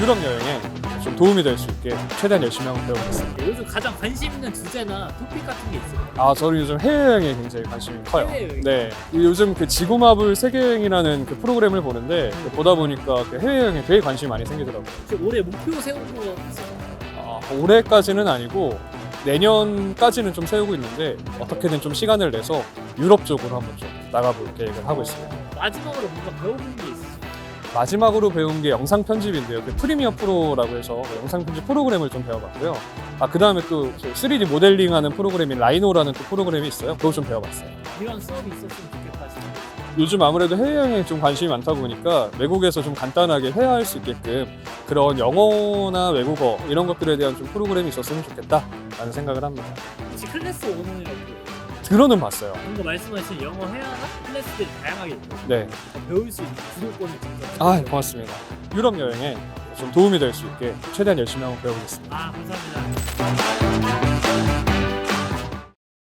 유럽 여행에 좀 도움이 될 수 있게 최대한 열심히 한번 배워보겠습니다. 요즘 가장 관심 있는 주제나 토픽 같은 게 있어요. 아, 저는 요즘 해외여행에 굉장히 관심이 커요. 해외여행? 네. 요즘 그 지구마블 세계여행이라는 그 프로그램을 보는데 그 보다 보니까 그 해외여행에 되게 관심이 많이 생기더라고요. 혹시 올해 목표 세운 거 있어요? 아, 올해까지는 아니고 내년까지는 좀 세우고 있는데 어떻게든 좀 시간을 내서 유럽 쪽으로 한번 좀 나가볼 계획을 하고 있습니다. 마지막으로 뭔가 배워본 게 있어요? 마지막으로 배운 게 영상 편집인데요. 그 프리미어 프로라고 해서 그 영상 편집 프로그램을 좀 배워봤고요. 아, 그 다음에 또 3D 모델링 하는 프로그램인 라이노라는 또 프로그램이 있어요. 그거 좀 배워봤어요. 이런 수업이 있었으면 좋겠다. 요즘 아무래도 해외여행에 좀 관심이 많다 보니까 외국에서 좀 간단하게 회화할 수 있게끔 그런 영어나 외국어 이런 것들에 대한 좀 프로그램이 있었으면 좋겠다라는 생각을 합니다. 혹시 클래스 오너라고 들어는 봤어요. 방금 말씀하신 영어 회화나 클래스들이 다양하게 있고 네. 배울 수 있는 주도권을 진짜 아, 고맙습니다. 유럽 여행에 좀 도움이 될 수 있게 최대한 열심히 한번 배워보겠습니다. 아 감사합니다.